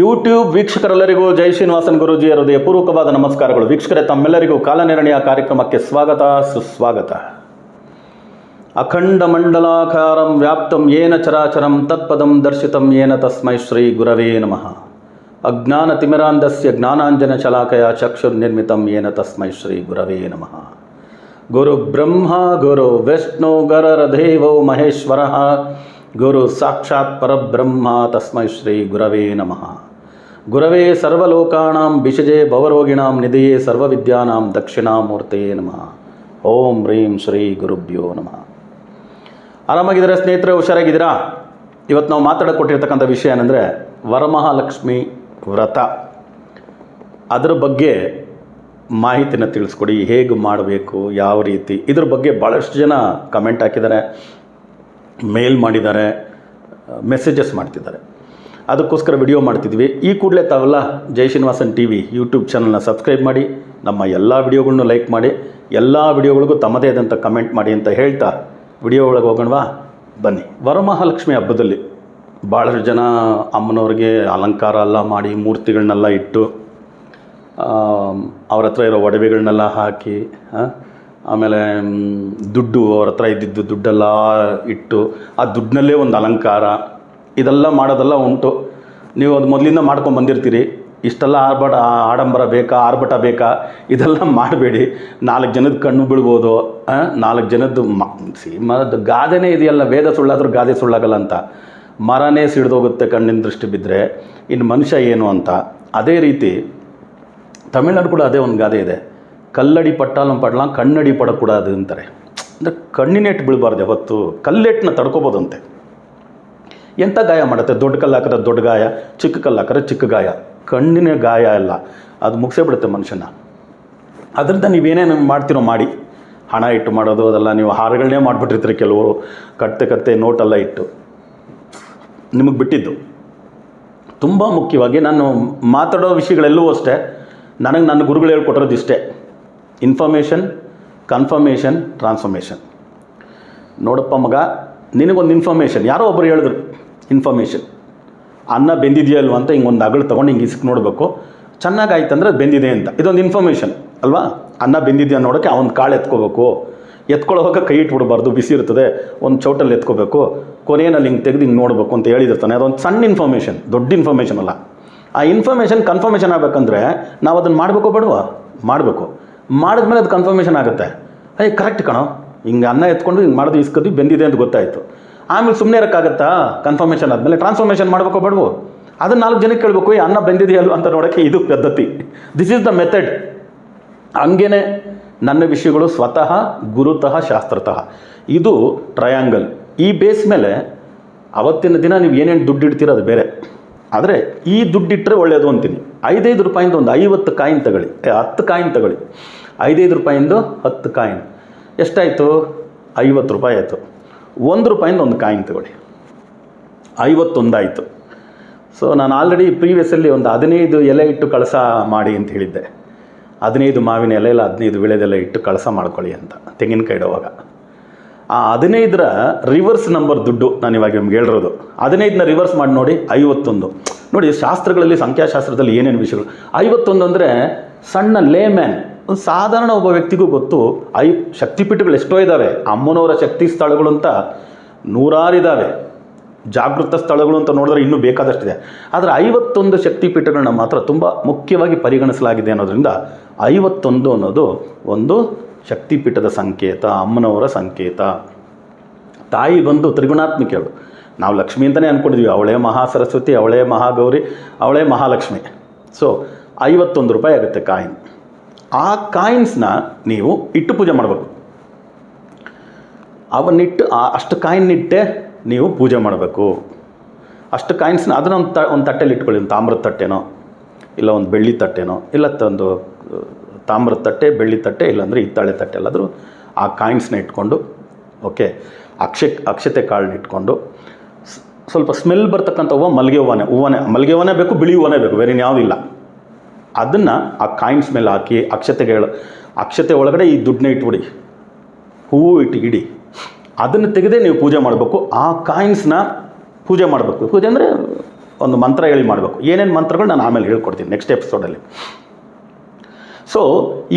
YouTube ವೀಕ್ಷಕರೆಲ್ಲರಿಗೂ ಜೈ ಶ್ರೀನಿವಾಸನ್ ಗುರುಜಿಯ ಹೃದಯಪೂರ್ವಕವಾದ ನಮಸ್ಕಾರಗಳು. ವೀಕ್ಷಕರೇ, ತಮ್ಮೆಲ್ಲರಿಗೂ ಕಾಲನಿರ್ಣಯ ಕಾರ್ಯಕ್ರಮಕ್ಕೆ ಸ್ವಾಗತ, ಸುಸ್ವಾಗತ. ಅಖಂಡ ಮಂಡಲಾಕಾರಂ ವ್ಯಾಪ್ತಂ ಏನ ಚರಾಚರಂ ತತ್ಪದಂ ದರ್ಶಿತಂ ಏನ ತಸ್ಮೈ ಶ್ರೀ ಗುರವೇ ನಮಃ. ಅಜ್ಞಾನತಿಮಿರಾಂಧಸ್ಯ ಜ್ಞಾನಾಂಜನ ಚಕ್ಷುರ್ ನಿರ್ಮಿತಂ ಏನ ತಸ್ಮೈ ಶ್ರೀ ಗುರವೇ ನಮಃ. ಗುರು ಬ್ರಹ್ಮ, ಗುರು ವಿಷ್ಣು ಗರರದೇವೋ ಮಹೇಶ್ವರ. ಗುರು ಸಾಕ್ಷಾತ್ ಪರಬ್ರಹ್ಮ ತಸ್ಮೈ ಶ್ರೀ ಗುರವೇ ನಮಃ. ಗುರವೇ ಸರ್ವಲೋಕಾಂ ಬಿಷಜೆ ಭವರೋಗಿಣಾಂ ನಿಧಿಯೇ ಸರ್ವವಿದ್ಯಾನಾಂ ದಕ್ಷಿಣಾಮೂರ್ತೇ ನಮಃ. ಓಂ ಹ್ರೀಂ ಶ್ರೀ ಗುರುಭ್ಯೋ ನಮಃ. ಆರಾಮಾಗಿದ್ದೀರಾ ಸ್ನೇಹಿತರೆ, ಹುಷಾರಾಗಿದ್ದೀರಾ? ಇವತ್ತು ನಾವು ಮಾತಾಡಕ್ಕೆ ಕೊಟ್ಟಿರ್ತಕ್ಕಂಥ ವಿಷಯ ಏನಂದರೆ ವರಮಹಾಲಕ್ಷ್ಮಿ ವ್ರತ. ಅದರ ಬಗ್ಗೆ ಮಾಹಿತಿನ ತಿಳಿಸ್ಕೊಡಿ, ಹೇಗೆ ಮಾಡಬೇಕು, ಯಾವ ರೀತಿ, ಇದ್ರ ಬಗ್ಗೆ ಭಾಳಷ್ಟು ಜನ ಕಮೆಂಟ್ ಹಾಕಿದ್ದಾರೆ. ಮೇಲ್ ಮಾಡಿದ್ದಾರೆ ಮೆಸೇಜಸ್ ಮಾಡ್ತಿದ್ದಾರೆ. ಅದಕ್ಕೋಸ್ಕರ ವಿಡಿಯೋ ಮಾಡ್ತಿದ್ವಿ. ಈ ಕೂಡಲೇ ತಾವೆಲ್ಲ Jai Srinivasan T V YouTube ಚಾನಲ್ನ ಸಬ್ಸ್ಕ್ರೈಬ್ ಮಾಡಿ, ನಮ್ಮ ಎಲ್ಲ ವಿಡಿಯೋಗಳನ್ನು ಲೈಕ್ ಮಾಡಿ, ಎಲ್ಲ ವಿಡಿಯೋಗಳಿಗೂ ತಮ್ಮದೇ ಆದಂಥ ಕಮೆಂಟ್ ಮಾಡಿ ಅಂತ ಹೇಳ್ತಾ ವಿಡಿಯೋ ಒಳಗೆ ಹೋಗೋಣವಾ? ಬನ್ನಿ. ವರಮಹಾಲಕ್ಷ್ಮಿ ಹಬ್ಬದಲ್ಲಿ ಭಾಳಷ್ಟು ಜನ ಅಮ್ಮನವ್ರಿಗೆ ಅಲಂಕಾರ ಎಲ್ಲ ಮಾಡಿ ಮೂರ್ತಿಗಳನ್ನೆಲ್ಲ ಇಟ್ಟು ಅವ್ರ ಹತ್ರ ಇರೋ ಒಡವೆಗಳನ್ನೆಲ್ಲ ಹಾಕಿ ಆಮೇಲೆ ದುಡ್ಡು ಅವ್ರ ಹತ್ರ ಇದ್ದಿದ್ದು ದುಡ್ಡೆಲ್ಲ ಇಟ್ಟು, ಆ ದುಡ್ಡಿನಲ್ಲೇ ಒಂದು ಅಲಂಕಾರ. ಇದೆಲ್ಲ ಮಾಡೋದೆಲ್ಲ ಉಂಟು. ನೀವು ಅದು ಮೊದಲಿಂದ ಮಾಡ್ಕೊಂಡು ಬಂದಿರ್ತೀರಿ. ಇಷ್ಟೆಲ್ಲ ಆರ್ಭಟ ಆಡಂಬರ ಬೇಕಾ, ಆರ್ಭಟ ಬೇಕಾ? ಇದೆಲ್ಲ ಮಾಡಬೇಡಿ. ನಾಲ್ಕು ಜನದ ಕಣ್ಣು ಬೀಳ್ಬೋದು. ನಾಲ್ಕು ಜನದ್ದು ಮ ಮರದ ಗಾದೆನೇ ಇದೆಯಲ್ಲ, ವೇದ ಸುಳ್ಳಾದರೂ ಗಾದೆ ಸುಳ್ಳಾಗಲ್ಲ ಅಂತ. ಮರನೇ ಸಿಡ್ದೋಗುತ್ತೆ ಕಣ್ಣಿನ ದೃಷ್ಟಿ ಬಿದ್ದರೆ ಇನ್ನು ಮನುಷ್ಯ ಏನು ಅಂತ. ಅದೇ ರೀತಿ, ತಮಿಳ್ನಾಡು ಕೂಡ ಅದೇ ಒಂದು ಗಾದೆ ಇದೆ. ಕಲ್ಲಡಿ ಪಟ್ಟಾಲಂ ಪಡಲಾಂ ಕಣ್ಣಡಿ ಪಡಕೂಡಾದು ಅಂತಾರೆ. ಅಂದರೆ ಕಣ್ಣಿನೆಟ್ಟು ಬೀಳಬಾರ್ದು ಯಾವತ್ತು. ಕಲ್ಲೆಟ್ಟನ್ನ ತಡ್ಕೋಬೋದಂತೆ. ಎಂಥ ಗಾಯ ಮಾಡುತ್ತೆ? ದೊಡ್ಡ ಕಲ್ಲು ಹಾಕಿದ್ರೆ ದೊಡ್ಡ ಗಾಯ, ಚಿಕ್ಕ ಕಲ್ಲು ಹಾಕಿದ್ರೆ ಚಿಕ್ಕ ಗಾಯ. ಕಣ್ಣಿನ ಗಾಯ ಎಲ್ಲ ಅದು ಮುಗಿಸೇ ಬಿಡುತ್ತೆ ಮನುಷ್ಯನ. ಅದರಿಂದ ನೀವೇನೇನು ಮಾಡ್ತಿರೋ ಮಾಡಿ. ಹಣ ಇಟ್ಟು ಮಾಡೋದು, ಅದೆಲ್ಲ ನೀವು ಹಾರಗಳನ್ನೇ ಮಾಡಿಬಿಟ್ಟಿರ್ತೀರಿ ಕೆಲವರು. ಕತ್ತೆ ಕತ್ತೆ ನೋಟೆಲ್ಲ ಇಟ್ಟು. ನಿಮಗೆ ಬಿಟ್ಟಿದ್ದು. ತುಂಬ ಮುಖ್ಯವಾಗಿ ನಾನು ಮಾತಾಡೋ ವಿಷಯಗಳೆಲ್ಲವೂ ಅಷ್ಟೇ. ನನಗೆ ನನ್ನ ಗುರುಗಳು ಹೇಳ್ಕೊಟ್ಟಿರೋದು ಇಷ್ಟೇ ಇನ್ಫಾರ್ಮೇಷನ್ ಕನ್ಫರ್ಮೇಷನ್ ಟ್ರಾನ್ಸ್ಫರ್ಮೇಷನ್ ನೋಡಪ್ಪ ಮಗ, ನಿನಗೊಂದು ಇನ್ಫಾರ್ಮೇಷನ್ ಯಾರೋ ಒಬ್ಬರು ಹೇಳಿದ್ರು ಇನ್ಫಾರ್ಮೇಷನ್ ಅನ್ನ ಬೆಂದಿದೆಯಾ ಅಲ್ವಾ ಅಂತ ಹಿಂಗೆ ಒಂದು ಅಗಳು ತೊಗೊಂಡು ಹಿಂಗೆ ಇಸ್ಕ್ ನೋಡಬೇಕು. ಚೆನ್ನಾಗಾಯ್ತಂದ್ರೆ ಬೆಂದಿದೆ ಅಂತ. ಇದೊಂದು ಇನ್ಫಾರ್ಮೇಷನ್ ಅಲ್ವಾ? ಅನ್ನ ಬೆಂದಿದೆಯಾ ನೋಡೋಕೆ ಅವನು ಕಾಳು ಎತ್ಕೋಬೇಕು. ಎತ್ಕೊಳ್ಳೋವಾಗ ಕೈ ಇಟ್ಬಿಡ್ಬಾರ್ದು, ಬಿಸಿ ಇರ್ತದೆ. ಒಂದು ಚೌಟಲ್ಲಿ ಎತ್ಕೋಬೇಕು. ಕೊನೆಯಲ್ಲಿ ಹಿಂಗೆ ತೆಗೆದು ಹಿಂಗೆ ನೋಡಬೇಕು ಅಂತ ಹೇಳಿದಿರ್ತಾನೆ. ಅದೊಂದು ಸಣ್ಣ ಇನ್ಫಾರ್ಮೇಷನ್ ದೊಡ್ಡ ಇನ್ಫಾರ್ಮೇಷನ್ ಅಲ್ಲ. ಆ ಇನ್ಫಾರ್ಮೇಷನ್ ಕನ್ಫರ್ಮೇಷನ್ ಆಗಬೇಕಂದ್ರೆ ನಾವು ಅದನ್ನು ಮಾಡಬೇಕು ಬೇಡವಾ? ಮಾಡಬೇಕು. ಮಾಡಿದ್ಮೇಲೆ ಅದು ಕನ್ಫರ್ಮೇಷನ್ ಆಗುತ್ತೆ. ಅಯ್ಯ ಕರೆಕ್ಟ್ ಕಣೋ. ಹಿಂಗೆ ಅನ್ನ ಎತ್ಕೊಂಡು ಹಿಂಗೆ ಮಾಡೋದು ಇಸ್ಕೊದು ಬೆಂದಿದೆ ಅಂತ ಗೊತ್ತಾಯಿತು. ಆಮೇಲೆ ಸುಮ್ಮನೆ ಇರೋಕ್ಕಾಗತ್ತಾ? ಕನ್ಫರ್ಮೇಷನ್ ಆದಮೇಲೆ ಟ್ರಾನ್ಸ್ಫರ್ಮೇಷನ್ ಮಾಡಬೇಕು ಬೇಡವು? ಅದನ್ನು ನಾಲ್ಕು ಜನಕ್ಕೆ ಕೇಳಬೇಕು ಅನ್ನ ಬೆಂದಿದೆಯಲ್ಲ? ಅಂತ ನೋಡೋಕ್ಕೆ ಇದು ಪದ್ಧತಿ. ದಿಸ್ ಈಸ್ ದ ಮೆಥಡ್ ಹಂಗೇನೆ ನನ್ನ ವಿಷಯಗಳು ಸ್ವತಃ ಗುರುತಃ ಶಾಸ್ತ್ರತಃ. ಇದು ಟ್ರಯಾಂಗಲ್ ಈ ಬೇಸ್ ಮೇಲೆ ಅವತ್ತಿನ ದಿನ ನೀವು ಏನೇನು ದುಡ್ಡು ಇಡ್ತೀರೋ ಅದು ಬೇರೆ. ಆದರೆ ಈ ದುಡ್ಡಿಟ್ಟರೆ ಒಳ್ಳೆಯದು ಅಂತೀನಿ. ಐದೈದು ರೂಪಾಯಿಂದ ಒಂದು ಐವತ್ತು ಕಾಯಿನ್ ತಗೊಳ್ಳಿ. ಹತ್ತು ಕಾಯಿನ್ ತಗೊಳ್ಳಿ. ಐದೈದು ರೂಪಾಯಿಂದ ಹತ್ತು ಕಾಯಿನ್. ಎಷ್ಟಾಯಿತು? ಐವತ್ತು ರೂಪಾಯಿ ಆಯಿತು. ಒಂದು ರೂಪಾಯಿಂದ ಒಂದು ಕಾಯಿನ್ ತಗೊಳ್ಳಿ. ಐವತ್ತೊಂದಾಯಿತು. ಸೊ ನಾನು ಆಲ್ರೆಡಿ ಪ್ರೀವಿಯಸ್ಸಲ್ಲಿ ಒಂದು ಹದಿನೈದು ಎಲೆ ಇಟ್ಟು ಕಳಸ ಮಾಡಿ ಅಂತ ಹೇಳಿದ್ದೆ. ಹದಿನೈದು ಮಾವಿನ ಎಲೆ ಇಲ್ಲ, ಹದಿನೈದು ವಿಳೆದೆಲೆ ಇಟ್ಟು ಕಳಸ ಮಾಡ್ಕೊಳ್ಳಿ ಅಂತ, ತೆಂಗಿನಕಾಯಿ ಇಡುವಾಗ. ಆ ಹದಿನೈದರ ರಿವರ್ಸ್ ನಂಬರ್ ದುಡ್ಡು ನಾನು ಇವಾಗ ನಿಮ್ಗೆ ಹೇಳಿರೋದು. ಹದಿನೈದನ್ನ ರಿವರ್ಸ್ ಮಾಡಿ ನೋಡಿ, ಐವತ್ತೊಂದು. ನೋಡಿ, ಶಾಸ್ತ್ರಗಳಲ್ಲಿ, ಸಂಖ್ಯಾಶಾಸ್ತ್ರದಲ್ಲಿ ಏನೇನು ವಿಷಯಗಳು? ಐವತ್ತೊಂದು ಅಂದರೆ ಸಣ್ಣ ಲೇಮ್ಯಾನ್ ಒಂದು ಸಾಧಾರಣ ಒಬ್ಬ ವ್ಯಕ್ತಿಗೂ ಗೊತ್ತು, ಐ, ಶಕ್ತಿಪೀಠಗಳು ಎಷ್ಟೋ ಇದ್ದಾವೆ ಅಮ್ಮನವರ ಶಕ್ತಿ ಸ್ಥಳಗಳು ಅಂತ ನೂರಾರು ಇದ್ದಾವೆ ಜಾಗೃತ ಸ್ಥಳಗಳು ಅಂತ ನೋಡಿದ್ರೆ ಇನ್ನೂ ಬೇಕಾದಷ್ಟಿದೆ. ಆದರೆ ಐವತ್ತೊಂದು ಶಕ್ತಿಪೀಠಗಳನ್ನ ಮಾತ್ರ ತುಂಬ ಮುಖ್ಯವಾಗಿ ಪರಿಗಣಿಸಲಾಗಿದೆ ಅನ್ನೋದರಿಂದ ಐವತ್ತೊಂದು ಅನ್ನೋದು ಒಂದು ಶಕ್ತಿಪೀಠದ ಸಂಕೇತ, ಅಮ್ಮನವರ ಸಂಕೇತ. ತಾಯಿ ಬಂದು ತ್ರಿಗುಣಾತ್ಮಿಕೆಯವಳು ನಾವು ಲಕ್ಷ್ಮಿ ಅಂತಲೇ ಅಂದ್ಕೊಂಡಿದ್ವಿ ಅವಳೇ ಮಹಾ ಸರಸ್ವತಿ ಅವಳೇ ಮಹಾಗೌರಿ, ಅವಳೇ ಮಹಾಲಕ್ಷ್ಮಿ. ಸೊ ಐವತ್ತೊಂದು ರೂಪಾಯಿ ಆಗುತ್ತೆ ಕಾಯಿನ್. ಆ ಕಾಯಿನ್ಸ್ನ ನೀವು ಇಟ್ಟು ಪೂಜೆ ಮಾಡಬೇಕು. ಅವನ್ನಿಟ್ಟು ಆ ಅಷ್ಟು ಕಾಯಿನ್ನಿಟ್ಟೆ ನೀವು ಪೂಜೆ ಮಾಡಬೇಕು. ಅಷ್ಟು ಕಾಯಿನ್ಸ್ನ ಅದನ್ನ ಒಂದು ತ, ಒಂದು ತಟ್ಟೆಲಿ ಇಟ್ಕೊಳ್ಳಿ, ಒಂದು ತಾಮ್ರದ ತಟ್ಟೆನೋ, ಇಲ್ಲ ಒಂದು ಬೆಳ್ಳಿ ತಟ್ಟೆನೋ, ಇಲ್ಲ ಒಂದು ತಾಮ್ರದ ತಟ್ಟೆ, ಬೆಳ್ಳಿ ತಟ್ಟೆ, ಇಲ್ಲಾಂದರೆ ಹಿತ್ತಾಳೆ ತಟ್ಟೆ ಎಲ್ಲಾದರೂ ಆ ಕಾಯಿನ್ಸ್ನ ಇಟ್ಕೊಂಡು, ಓಕೆ, ಅಕ್ಷ, ಅಕ್ಷತೆ ಕಾಳನ್ನ ಇಟ್ಕೊಂಡು ಸ್ವಲ್ಪ ಸ್ಮೆಲ್ ಬರ್ತಕ್ಕಂಥ ಹೂವು ಮಲ್ಲಿಗೆ ಹೂವನೇ ಹೂವನೇ ಮಲ್ಲಿಗೆ ಹೂವನೇ ಬೇಕು, ಬಿಳಿ ಹೂವನೇ ಬೇಕು, ಬೇರೆ ಯಾವುದಿಲ್ಲ ಅದನ್ನು ಆ ಕಾಯಿನ್ಸ್ ಮೇಲೆ ಹಾಕಿ ಅಕ್ಷತೆಗಳ, ಅಕ್ಷತೆ ಒಳಗಡೆ ಈ ದುಡ್ಡನ್ನ ಇಟ್ಬಿಡಿ. ಹೂವು ಇಟ್ಟು ಇಡಿ. ಅದನ್ನು ತೆಗೆದೇ ನೀವು ಪೂಜೆ ಮಾಡಬೇಕು. ಆ ಕಾಯಿನ್ಸ್ನ ಪೂಜೆ ಮಾಡಬೇಕು. ಪೂಜೆ ಅಂದರೆ ಒಂದು ಮಂತ್ರ ಹೇಳಿ ಮಾಡಬೇಕು. ಏನೇನು ಮಂತ್ರಗಳು ನಾನು ಆಮೇಲೆ ಹೇಳ್ಕೊಡ್ತೀನಿ ನೆಕ್ಸ್ಟ್ ಎಪಿಸೋಡಲ್ಲಿ ಸೊ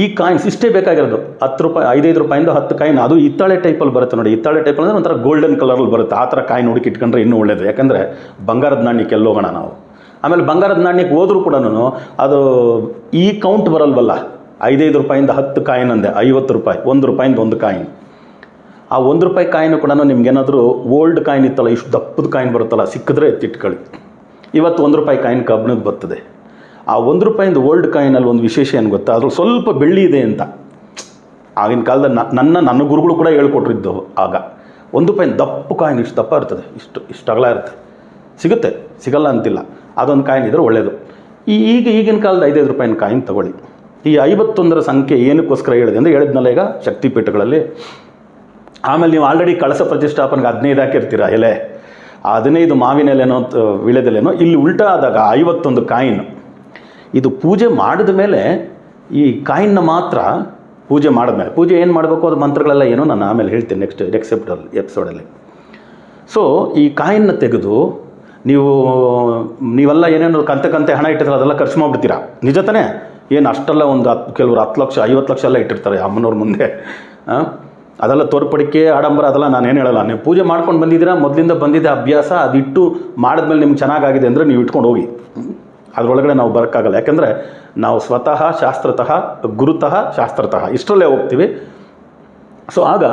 ಈ ಕಾಯಿನ್ಸ್ ಇಷ್ಟೇ ಬೇಕಾಗಿರೋದು. ಹತ್ತು ರೂಪಾಯಿ, ಐದೈದು ರೂಪಾಯಿಂದ ಹತ್ತು ಕಾಯಿನ್, ಅದು ಇತ್ತಾಳೆ ಟೈಪಲ್ಲಿ ಬರುತ್ತೆ ನೋಡಿ. ಇತ್ತಾಳೆ ಟೈಪ್ ಅಂದರೆ ಒಂಥರ ಗೋಲ್ಡನ್ ಕಲರಲ್ಲಿ ಬರುತ್ತೆ. ಆ ಥರ ಕಾಯಿನ್ ಹುಡುಕಿ ಇಟ್ಕೊಂಡ್ರೆ ಇನ್ನೂ ಒಳ್ಳೇದು. ಯಾಕಂದರೆ ಬಂಗಾರದ ನಾಣ್ಯಕ್ಕೆ ಎಲ್ಲೋಗೋಣ ನಾವು? ಆಮೇಲೆ ಬಂಗಾರದ ನಾಣ್ಯಕ್ಕೆ ಹೋದ್ರೂ ಕೂಡ ಅದು ಈ ಕೌಂಟ್ ಬರಲ್ವಲ್ಲ? ಐದೈದು ರೂಪಾಯಿಂದ ಹತ್ತು ಕಾಯಿನ್ ಅಂದೆ, ಐವತ್ತು ರೂಪಾಯಿ, ಒಂದು ರೂಪಾಯಿಂದ ಒಂದು ಕಾಯಿನ್. ಆ ಒಂದು ರೂಪಾಯಿ ಕಾಯಿನು ಕೂಡ ನಿಮ್ಗೇನಾದರೂ ಓಲ್ಡ್ ಕಾಯಿನ್ ಇತ್ತಲ್ಲ, ಇಷ್ಟು ದಪ್ಪದ ಕಾಯಿನ್ ಬರುತ್ತಲ್ಲ, ಸಿಕ್ಕಿದ್ರೆ ಎತ್ತಿಟ್ಕೊಳ್ಳಿ. ಇವತ್ತು ಒಂದು ರೂಪಾಯಿ ಕಾಯಿನ್ ಕಬ್ಬಣದ ಬರ್ತದೆ. ಆ ಒಂದು ರೂಪಾಯಿಂದ ಓಲ್ಡ್ ಕಾಯಿನಲ್ಲಿ ಒಂದು ವಿಶೇಷ ಏನು ಗೊತ್ತಾ? ಅದ್ರಲ್ಲಿ ಸ್ವಲ್ಪ ಬೆಳ್ಳಿ ಇದೆ ಅಂತ. ಆಗಿನ ಕಾಲದ ನನ್ನ ನನ್ನ ಗುರುಗಳು ಕೂಡ ಹೇಳ್ಕೊಟ್ರಿದ್ದು ಆಗ. ಒಂದು ರೂಪಾಯಿ ದಪ್ಪ ಕಾಯಿನ್, ಇಷ್ಟು ದಪ್ಪ ಇರ್ತದೆ, ಇಷ್ಟು ಇಷ್ಟು ಅಗಲ ಇರುತ್ತೆ. ಸಿಗುತ್ತೆ, ಸಿಗಲ್ಲ ಅಂತಿಲ್ಲ. ಅದೊಂದು ಕಾಯಿನ್ ಇದ್ರೆ ಒಳ್ಳೆಯದು ಈ ಈಗ ಈಗಿನ ಕಾಲದ ಐದೈದು ರೂಪಾಯಿನ ಕಾಯಿನ್ ತಗೊಳ್ಳಿ. ಈ ಐವತ್ತೊಂದರ ಸಂಖ್ಯೆ ಏನಕ್ಕೋಸ್ಕರ ಹೇಳಿದೆ ಅಂದರೆ ಹೇಳಿದ್ನಲ್ಲ ಈಗ ಶಕ್ತಿಪೀಠಗಳಲ್ಲಿ. ಆಮೇಲೆ ನೀವು ಆಲ್ರೆಡಿ ಕಳಸ ಪ್ರತಿಷ್ಠಾಪನೆಗೆ ಹದಿನೈದು ಹಾಕಿರ್ತೀರ ಎಲೆ. ಆ ಹದಿನೈದು ಮಾವಿನ ಎಲೆನೋ ವಿಳೆದೆಲೆನೋ ಇಲ್ಲಿ ಉಲ್ಟಾ ಆದಾಗ ಐವತ್ತೊಂದು ಕಾಯಿನ್. ಇದು ಪೂಜೆ ಮಾಡಿದ ಮೇಲೆ ಈ ಕಾಯಿನ್ನ ಮಾತ್ರ ಪೂಜೆ ಮಾಡಿದ್ಮೇಲೆ. ಪೂಜೆ ಏನು ಮಾಡಬೇಕು? ಅದು ಮಂತ್ರಗಳೆಲ್ಲ ಏನೋ? ನಾನು ಆಮೇಲೆ ಹೇಳ್ತೀನಿ ನೆಕ್ಸ್ಟ್ ಎಕ್ಸೆಪ್ಟಲ್ಲಿ ಎಪಿಸೋಡಲ್ಲಿ ಸೊ ಈ ಕಾಯಿನ್ನ ತೆಗೆದು ನೀವು, ನೀವೆಲ್ಲ ಏನೇನು ಕಂತೆ ಕಂತೆ ಹಣ ಇಟ್ಟಿರ್ತಾರೆ ಅದೆಲ್ಲ ಖರ್ಚು ಮಾಡಿಬಿಡ್ತೀರಾ? ನಿಜ ತಾನೇ? ಏನು ಅಷ್ಟೆಲ್ಲ ಒಂದು ಹತ್ತು ಕೆಲವರು ಹತ್ತು ಲಕ್ಷ, ಐವತ್ತು ಲಕ್ಷ ಎಲ್ಲ ಇಟ್ಟಿರ್ತಾರೆ ಅಮ್ಮನವ್ರ ಮುಂದೆ? ಅದೆಲ್ಲ ತೋರ್ಪಡಿಕೆ, ಆಡಂಬರ ಅದೆಲ್ಲ ಏನು ಹೇಳಲ್ಲ. ನೀವು ಪೂಜೆ ಮಾಡ್ಕೊಂಡು ಬಂದಿದ್ದೀರಾ, ಮೊದಲಿಂದ ಬಂದಿದ್ದ ಅಭ್ಯಾಸ, ಅದಿಟ್ಟು ಮಾಡಿದ್ಮೇಲೆ ನಿಮ್ಗೆ ಚೆನ್ನಾಗಾಗಿದೆ ಅಂದರೆ ನೀವು ಇಟ್ಕೊಂಡು ಹೋಗಿ. ಅದರೊಳಗಡೆ ನಾವು ಬರೋಕ್ಕಾಗಲ್ಲ. ಯಾಕೆಂದರೆ ನಾವು ಸ್ವತಃ ಶಾಸ್ತ್ರತಃ, ಗುರುತಃ ಶಾಸ್ತ್ರತಃ ಇಷ್ಟರಲ್ಲೇ ಹೋಗ್ತೀವಿ. ಸೊ ಆಗ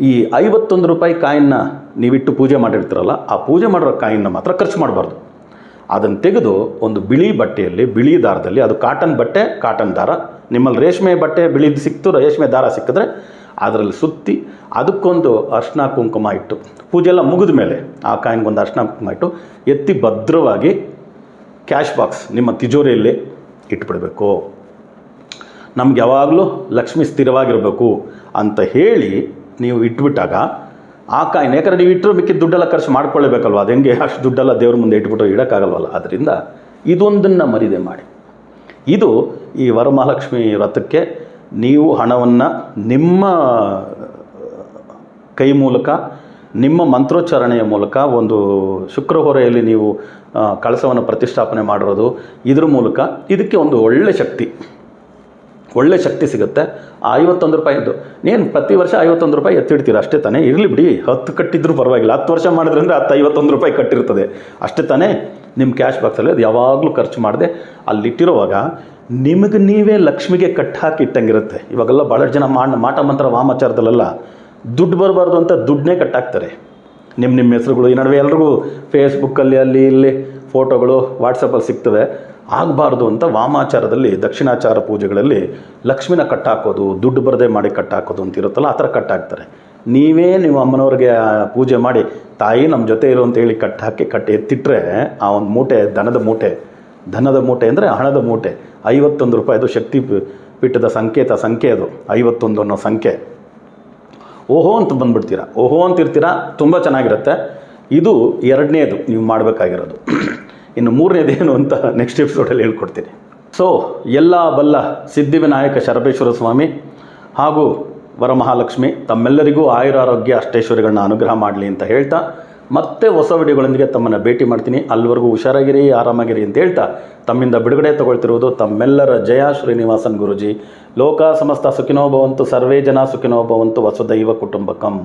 ಈ ಐವತ್ತೊಂದು ರೂಪಾಯಿ ಕಾಯಿನ್ನ ನೀವಿಟ್ಟು ಪೂಜೆ ಮಾಡಿರ್ತೀರಲ್ಲ, ಆ ಪೂಜೆ ಮಾಡಿರೋ ಕಾಯಿನ್ನ ಮಾತ್ರ ಖರ್ಚು ಮಾಡಬಾರ್ದು. ಅದನ್ನು ತೆಗೆದು ಒಂದು ಬಿಳಿ ಬಟ್ಟೆಯಲ್ಲಿ, ಬಿಳಿ ದಾರದಲ್ಲಿ, ಅದು ಕಾಟನ್ ಬಟ್ಟೆ, ಕಾಟನ್ ದಾರ, ನಿಮ್ಮಲ್ಲಿ ರೇಷ್ಮೆ ಬಟ್ಟೆ ಬಿಳಿದು ಸಿಕ್ತು, ರೇಷ್ಮೆ ದಾರ ಸಿಕ್ಕಿದ್ರೆ ಅದರಲ್ಲಿ ಸುತ್ತಿ ಅದಕ್ಕೊಂದು ಅರ್ಶನ ಕುಂಕುಮ ಇಟ್ಟು, ಪೂಜೆ ಎಲ್ಲ ಮುಗಿದ ಮೇಲೆ ಆ ಕಾಯಿನ್ಗೊಂದು ಅರ್ಶನ ಕುಂಕುಮ ಇಟ್ಟು ಎತ್ತಿ ಭದ್ರವಾಗಿ ಕ್ಯಾಶ್ ಬಾಕ್ಸ್ ನಿಮ್ಮ ತಿಜೋರಿಯಲ್ಲಿ ಇಟ್ಬಿಡಬೇಕು. ನಮ್ಗೆ ಯಾವಾಗಲೂ ಲಕ್ಷ್ಮಿ ಸ್ಥಿರವಾಗಿರಬೇಕು ಅಂತ ಹೇಳಿ ನೀವು ಇಟ್ಬಿಟ್ಟಾಗ ಆ ಕಾಯಿನ್ ಯಾಕಂದ್ರೆ ನೀವು ಇಟ್ಟರು ಮಿಕ್ಕಿದ ದುಡ್ಡೆಲ್ಲ ಖರ್ಚು ಮಾಡ್ಕೊಳ್ಳೇಬೇಕಲ್ವ? ಅದು ಹೆಂಗೆ ಅಷ್ಟು ದುಡ್ಡೆಲ್ಲ ದೇವ್ರ ಮುಂದೆ ಇಟ್ಬಿಟ್ಟು ಇಡೋಕ್ಕಾಗಲ್ವಲ್ಲ? ಅದರಿಂದ ಇದೊಂದನ್ನು ಮರಿದೆ ಮಾಡಿ. ಇದು ಈ ವರಮಹಾಲಕ್ಷ್ಮಿ ವ್ರತಕ್ಕೆ ನೀವು ಹಣವನ್ನು ನಿಮ್ಮ ಕೈ ಮೂಲಕ ನಿಮ್ಮ ಮಂತ್ರೋಚ್ಚಾರಣೆಯ ಮೂಲಕ ಒಂದು ಶುಕ್ರಹೊರೆಯಲ್ಲಿ ನೀವು ಆ, ಕಳಸವನ್ನು ಪ್ರತಿಷ್ಠಾಪನೆ ಮಾಡಿರೋದು ಇದ್ರ ಮೂಲಕ ಇದಕ್ಕೆ ಒಂದು ಒಳ್ಳೆಯ ಶಕ್ತಿ. ಒಳ್ಳೆ ಶಕ್ತಿ ಸಿಗುತ್ತೆ. ಐವತ್ತೊಂದು ರೂಪಾಯಿದ್ದು ನೀನು ಪ್ರತಿ ವರ್ಷ ಐವತ್ತೊಂದು ರೂಪಾಯಿ ಎತ್ತಿಡ್ತೀರ? ಅಷ್ಟೇ ತಾನೇ. ಇರಲಿ ಬಿಡಿ. ಹತ್ತು ಕಟ್ಟಿದ್ರೂ ಪರವಾಗಿಲ್ಲ. ಹತ್ತು ವರ್ಷ ಮಾಡಿದ್ರೆ ಅಂದರೆ ಹತ್ತು ಐವತ್ತೊಂದು ರೂಪಾಯಿ ಕಟ್ಟಿರ್ತದೆ. ಅಷ್ಟೇ ತಾನೇ. ನಿಮ್ಮ ಕ್ಯಾಶ್ ಬಾಕ್ಸಲ್ಲಿ ಅದು ಯಾವಾಗಲೂ ಖರ್ಚು ಮಾಡದೆ. ಅಲ್ಲಿಟ್ಟಿರುವಾಗ ನಿಮಗೆ ನೀವೇ ಲಕ್ಷ್ಮಿಗೆ ಕಟ್ಟು ಹಾಕಿಟ್ಟಂಗಿರುತ್ತೆ ಇವಾಗೆಲ್ಲ ಭಾಳಷ್ಟು ಜನ ಮಾಡ, ಮಾಟ ಮಂತ್ರ ವಾಮಾಚಾರದಲ್ಲೆಲ್ಲ ದುಡ್ಡು ಬರಬಾರ್ದು ಅಂತ ದುಡ್ಡನ್ನೇ ಕಟ್ಟಾಕ್ತಾರೆ ನಿಮ್ಮ ನಿಮ್ಮ ಹೆಸರುಗಳು ಈ ನಡುವೆ ಎಲ್ರಿಗೂ ಫೇಸ್ಬುಕ್ಕಲ್ಲಿ ಅಲ್ಲಿ, ಇಲ್ಲಿ ಫೋಟೋಗಳು ವಾಟ್ಸಪ್ಪಲ್ಲಿ ಸಿಗ್ತವೆ. ಆಗಬಾರ್ದು ಅಂತ ವಾಮಾಚಾರದಲ್ಲಿ, ದಕ್ಷಿಣಾಚಾರ ಪೂಜೆಗಳಲ್ಲಿ ಲಕ್ಷ್ಮಿನ ಕಟ್ಟಾಕೋದು, ದುಡ್ಡು ಬರದೆ ಮಾಡಿ ಕಟ್ಟಾಕೋದು ಅಂತ ಇರುತ್ತಲ್ಲ, ಆ ಥರ ಕಟ್ಟಾಕ್ತಾರೆ. ನೀವೇ ನಿಮ್ಮ ಅಮ್ಮನವ್ರಿಗೆ ಪೂಜೆ ಮಾಡಿ, ತಾಯಿ ನಮ್ಮ ಜೊತೆ ಇರು ಅಂತ ಹೇಳಿ ಕಟ್ಟಿ ಕಟ್ಟಿ ಎತ್ತಿಟ್ಟರೆ ಆ ಒಂದು ಮೂಟೆ, ದನದ ಮೂಟೆ ಧನದ ಮೂಟೆ ಅಂದರೆ ಹಣದ ಮೂಟೆ, ಐವತ್ತೊಂದು ರೂಪಾಯಿದು ಶಕ್ತಿ ಪೀಠದ ಸಂಕೇತ ಸಂಖ್ಯೆ ಅದು, ಐವತ್ತೊಂದು ಅನ್ನೋ ಸಂಖ್ಯೆ. ಓಹೋ ಅಂತ ಬಂದ್ಬಿಡ್ತೀರಾ. ಓಹೋ ಅಂತ ಇರ್ತೀರಾ ತುಂಬ ಚೆನ್ನಾಗಿರುತ್ತೆ. ಇದು ಎರಡನೇದು, ನೀವು ಮಾಡಬೇಕಾಗಿರೋದು. ಇನ್ನು ಮೂರನೇದೇನು ಅಂತ ನೆಕ್ಸ್ಟ್ ಎಪಿಸೋಡಲ್ಲಿ ಹೇಳ್ಕೊಡ್ತೀನಿ. ಸೊ ಎಲ್ಲ ಬಲ್ಲ ಸಿದ್ಧಿವಿನಾಯಕ ಶರಬೇಶ್ವರ ಸ್ವಾಮಿ ಹಾಗೂ ವರಮಹಾಲಕ್ಷ್ಮಿ ತಮ್ಮೆಲ್ಲರಿಗೂ ಆಯುರಾರೋಗ್ಯ ಅಷ್ಟೇಶ್ವರಿಗಳನ್ನ ಅನುಗ್ರಹ ಮಾಡಲಿ ಅಂತ ಹೇಳ್ತಾ, ಮತ್ತೆ ಹೊಸ ವಿಡಿಯೋಗಳೊಂದಿಗೆ ತಮ್ಮನ್ನು ಭೇಟಿ ಮಾಡ್ತೀನಿ. ಅಲ್ಲಿವರೆಗೂ ಹುಷಾರಾಗಿರಿ, ಆರಾಮಾಗಿರಿ ಅಂತ ಹೇಳ್ತಾ, ತಮ್ಮಿಂದ ಬಿಡುಗಡೆ ತಗೊಳ್ತಿರುವುದು ತಮ್ಮೆಲ್ಲರ ಜಯ ಶ್ರೀನಿವಾಸನ್ ಗುರುಜಿ. ಲೋಕ ಸಮಸ್ತ ಸುಖಿನೋಭವಂತು ಸರ್ವೇ ಜನ ಸುಖಿನೋಭವಂತು ವಸುದೈವ ಕುಟುಂಬಕಂ.